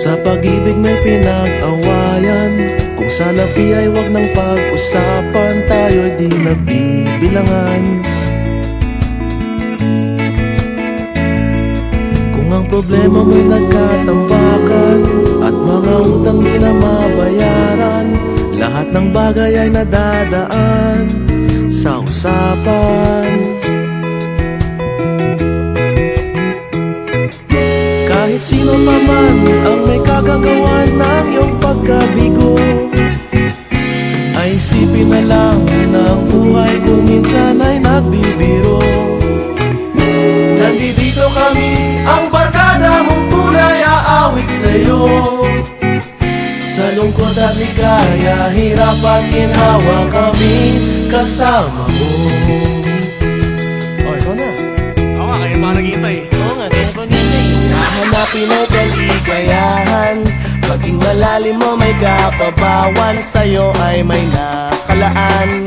sa pag-ibig may pinag-awayan. Kung sa labi ay wag ng pag-usapan Tayo'y di nagbibilangan. Kung ang problema mo'y nagkatambakan At mga utang di na mabayaran Lahat ng bagay ay nadadaan Sa usapan kagagawa ng iyong pagkabigo. Ay isipin na lang na ang buhay kung minsan ay nagbibiro. Nandito kami, ang barkada mong tunay aawit sa'yo. Sa lungkot at ligaya, hirap at ginhawa kami kasama mo. Oh, ikaw na. Oo nga, kaya pa naghihintay Oo nga, kaya pa nilay Hahanapin ay kaligayahan Malalim mo may kapabawan Sa'yo ay may nakalaan.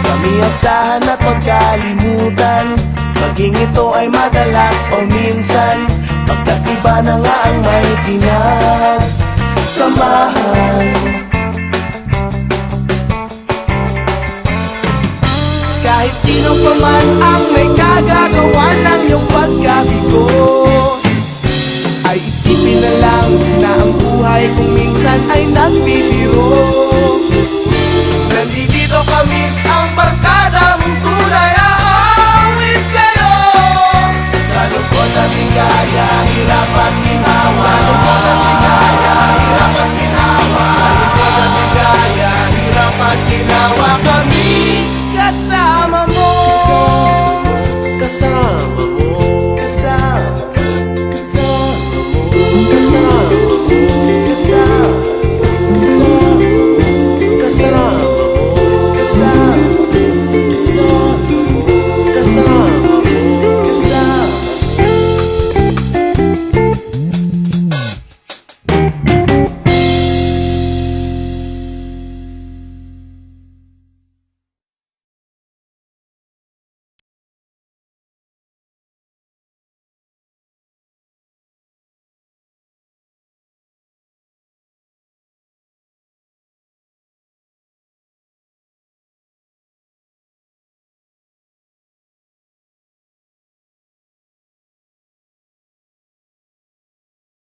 Kamiyasahan at magkalimutan Maging ito ay madalas o minsan Pagkat iba na nga ang may pinagsamahan Kahit sino pa man ang may kagagawa ng iyong pagkabigo Tanggapin na lang na ang buhay kung minsan ay nagbibiro Nandito kami ang barkada mong tunay Aawit sa'yo. Sa lungkot at ligaya, hirap at ginawa. Sa lungkot at ligaya, hirap at ginawa. Sa lungkot at ligaya, hirap at ginawa. Kami kasama mo. Kasama mo.